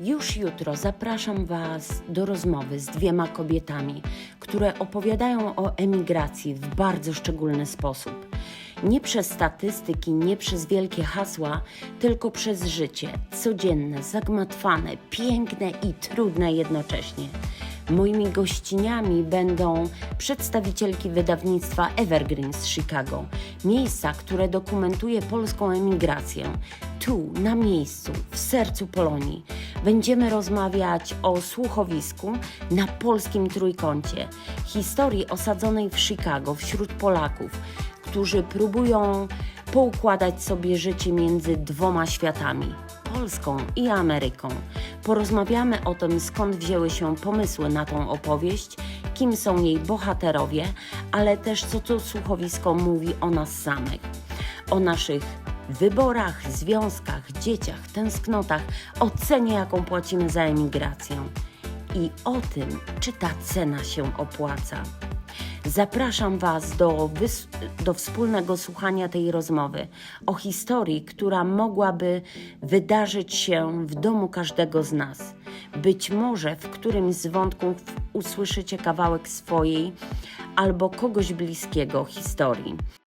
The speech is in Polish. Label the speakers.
Speaker 1: Już jutro zapraszam Was do rozmowy z dwiema kobietami, które opowiadają o emigracji w bardzo szczególny sposób. Nie przez statystyki, nie przez wielkie hasła, tylko przez życie codzienne, zagmatwane, piękne i trudne jednocześnie. Moimi gościniami będą przedstawicielki wydawnictwa Evergreen z Chicago, miejsca, które dokumentuje polską emigrację. Tu, na miejscu, w sercu Polonii, będziemy rozmawiać o słuchowisku na polskim trójkącie, historii osadzonej w Chicago wśród Polaków, którzy próbują poukładać sobie życie między dwoma światami Polską i Ameryką. Porozmawiamy o tym, skąd wzięły się pomysły na tą opowieść, kim są jej bohaterowie, ale też co to słuchowisko mówi o nas samych, o naszych wyborach, związkach, dzieciach, tęsknotach, o cenie, jaką płacimy za emigrację i o tym, czy ta cena się opłaca. Zapraszam Was do, do wspólnego słuchania tej rozmowy o historii, która mogłaby wydarzyć się w domu każdego z nas. Być może w którymś z wątków usłyszycie kawałek swojej albo kogoś bliskiego historii.